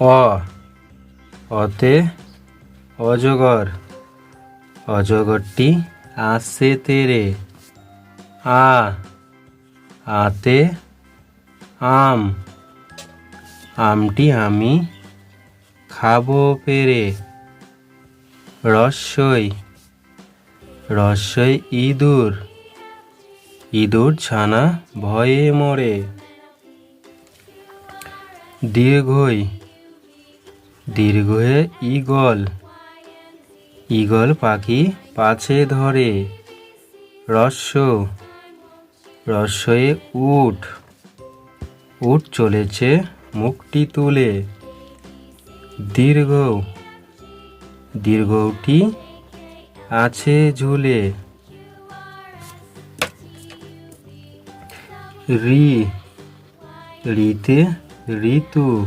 অ, অতে অজগর, অজগরটি আসে তেরে। আ, আতে আম। আমটি আমি খাব পেরে। রস্যই রস্যই ইঁদুর। ইঁদুর ছানা ভয়ে মরে। দীর্ঘই দীর্ঘয়ে ঈগল। ঈগল পাখি পাছে ধরে। রস্য রস্যয়ে উট। উট চলেছে মুখটি তুলে। দীর্ঘ। দীর্ঘটি আছে ঝুলে। রি। রিতে ঋতু।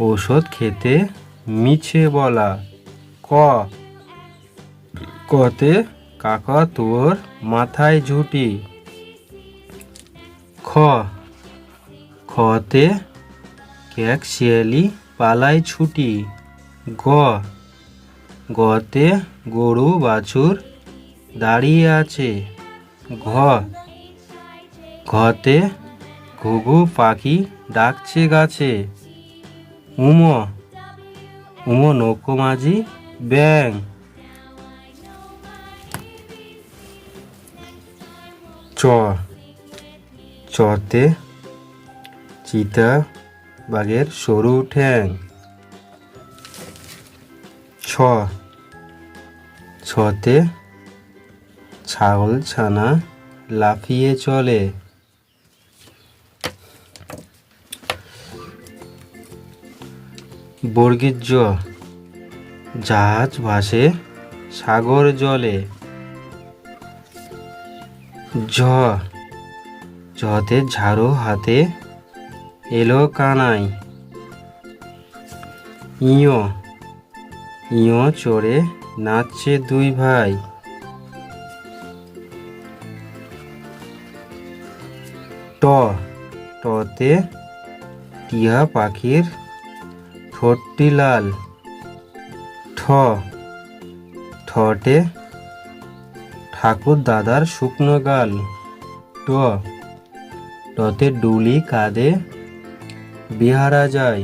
ঔষধ খেতে মিছে বলা। ক। কতে কাকা তোর মাথায় ঝুটি। খ। খতে ক্যাক শিয়ালি পালায় ছুটি। গ। গতে গরু বাছুর দাঁড়িয়ে আছে। ঘ। ঘতে ঘুঘু পাখি ডাকছে গাছে। উম উম নৌকো মাঝি ব্যাং চ চতে চিতা বাঘের সরু ঠ্যাং ছ ছতে ছাগল ছানা লাফিয়ে চলে বর্গীর জাহাজ ভাসে সাগর জলে। ঝ। ঝতে ঝাড়ু হাতে এলো কানাই। ইয়। ইয় চড়ে নাচছে দুই ভাই। ট। টতে টিয়া পাখির ঠোঁটটি লাল ঠ। ঠটে ঠাকুর দাদার শুকনো গাল। ট। টতে ডুলি কাঁদে বিহারা যায়।